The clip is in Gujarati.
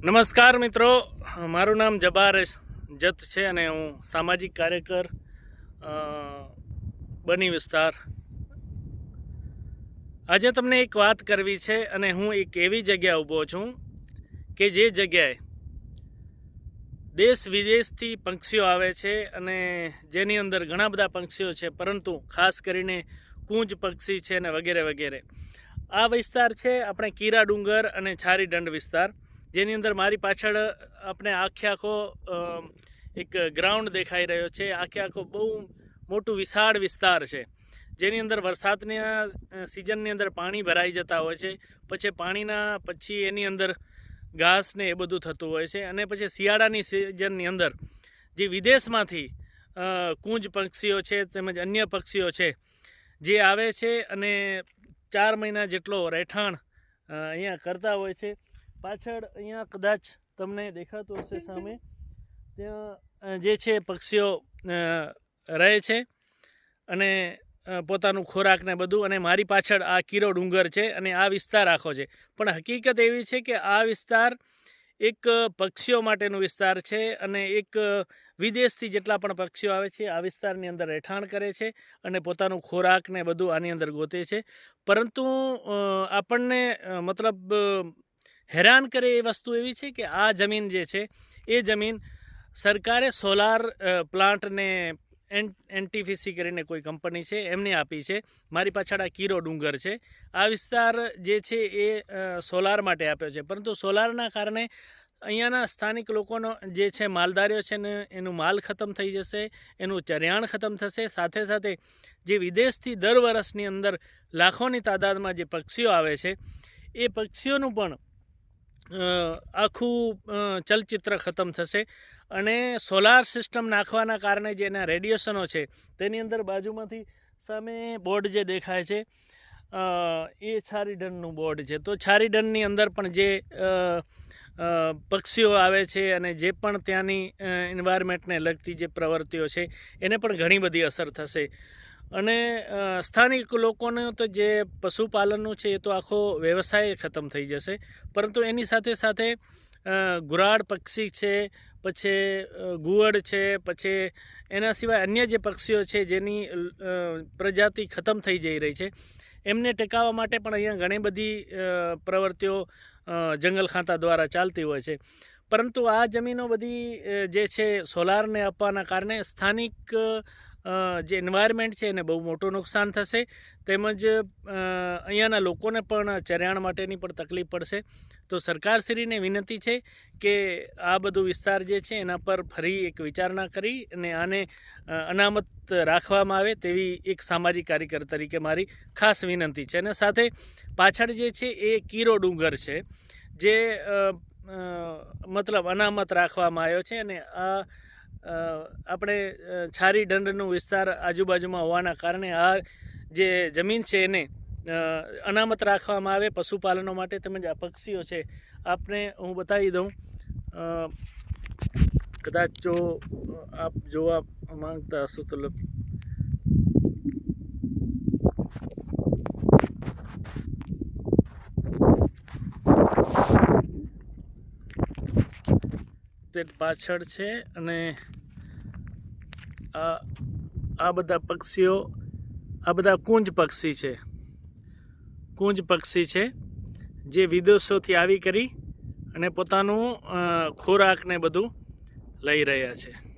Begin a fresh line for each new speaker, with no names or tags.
નમસ્કાર મિત્રો. મારું નામ જબાર જત છે અને હું સામાજિક કાર્યકર બની વિસ્તાર. આજે તમને એક વાત કરવી છે અને હું એક એવી જગ્યા ઊભો છું કે જે જગ્યાએ દેશ વિદેશથી પંક્ષીઓ આવે છે અને જેની અંદર ઘણા બધા પંક્ષીઓ છે, પરંતુ ખાસ કરીને કૂંજ પક્ષી છે અને વગેરે વગેરે. આ વિસ્તાર છે આપણે કીરા ડુંગર અને છારી દંડ વિસ્તાર. જેની અંદર મારી પાછળ આપણે આખે આખો એક ગ્રાઉન્ડ દેખાઈ રહ્યો છે. આખે આખો બહુ મોટું વિશાળ વિસ્તાર છે. જેની અંદર વરસાદની સિઝનની અંદર પાણી ભરાઈ જતા હોય છે. પછી પાણીના, પછી એની અંદર ઘાસ ને એ બધું થતું હોય છે. અને પછી શિયાળાની સિઝનની અંદર જે વિદેશમાંથી કુંજ પક્ષીઓ છે તેમજ અન્ય પક્ષીઓ છે, જે આવે છે અને ચાર મહિના જેટલો રહેઠાણ અહીંયા કરતા હોય છે. પાછળ અહીંયા કદાચ તમને દેખાતું હશે સામે. ત્યાં જે છે પક્ષીઓ રહે છે અને પોતાનું ખોરાકને બધું અને મારી પાછળ આ કીરો ડુંગર છે અને આ વિસ્તાર આખો છે. પણ હકીકત એવી છે કે આ વિસ્તાર એક પક્ષીઓ માટેનો વિસ્તાર છે અને એક વિદેશથી જેટલા પણ પક્ષીઓ આવે છે આ વિસ્તારની અંદર રહેઠાણ કરે છે અને પોતાનું ખોરાકને બધું આની અંદર ગોતે છે. પરંતુ આપણને મતલબ હેરાન કરે એ વસ્તુ એવી છે કે આ જમીન જે છે, એ જમીન સરકારે સોલાર પ્લાન્ટને એન એનટીફીસી કરીને કોઈ કંપની છે, એમને આપી છે. મારી પાછળ આ કીરો ડુંગર છે. આ વિસ્તાર જે છે એ સોલાર માટે આપ્યો છે. પરંતુ સોલારના કારણે અહીંયાના સ્થાનિક લોકોનો જે છે માલધારીઓ છે ને, એનું માલ ખતમ થઈ જશે, એનું ચરિયાણ ખતમ થશે. સાથે સાથે જે વિદેશથી દર વર્ષની અંદર લાખોની તાદાદમાં જે પક્ષીઓ આવે છે, એ પક્ષીઓનું પણ આખું ચલચિત્ર ખતમ થશે અને સોલાર સિસ્ટમ નાખવાના કારણે જે એના રેડિયેશનો છે તેની અંદર બાજુમાંથી સામે બોર્ડ જે દેખાય છે એ છારીડનનું બોર્ડ છે. તો છારીડનની અંદર પણ જે પક્ષીઓ આવે છે અને જે પણ ત્યાંની એન્વાયરમેન્ટને લગતી જે પ્રવૃત્તિઓ છે, એને પણ ઘણી બધી અસર થશે. અને સ્થાનિક લોકોને તો જે પશુપાલનનું છે એ તો આખો વ્યવસાય ખતમ થઈ જશે. પરંતુ એની સાથે સાથે ગુરાડ પક્ષી છે, પછી ગુવડ છે, પછી એના સિવાય અન્ય જે પક્ષીઓ છે જેની પ્રજાતિ ખતમ થઈ જઈ રહી છે, એમને ટેકાવવા માટે પણ અહીંયા ઘણી બધી પ્રવૃત્તિઓ જંગલ ખાતા દ્વારા ચાલતી હોય છે. પરંતુ આ જમીનો બધી જે છે સોલારને આપવાના કારણે સ્થાનિક જે એન્વાયરમેન્ટ છે એને બહુ મોટું નુકસાન થશે. તેમજ અહીંયાના લોકોને પણ ચરિયાણ માટેની પણ તકલીફ પડશે. તો સરકારશ્રીને વિનંતી છે કે આ બધું વિસ્તાર જે છે એના પર ફરી એક વિચારણા કરી અને આને અનામત રાખવામાં આવે તેવી એક સામાજિક કાર્યકર તરીકે મારી ખાસ વિનંતી છે. અને સાથે પાછળ જે છે એ કીરો ડુંગર છે, જે મતલબ અનામત રાખવામાં આવ્યો છે અને આ આપણે છારી દંડનો વિસ્તાર આજુબાજુમાં હોવાના કારણે આ જે જમીન છે એને અનામત રાખવામાં આવે પશુપાલનો માટે તેમજ આ પક્ષીઓ છે. આપને હું બતાવી દઉં કદાચ જો આપ જોવા માંગતા હશો તો તે પાછળ છે અને આ આ બધા પક્ષીઓ, આ બધા કુંજ પક્ષી છે. કુંજ પક્ષી છે જે વિદેશોથી આવી કરી અને પોતાનું ખોરાકને બધું લઈ રહ્યા છે.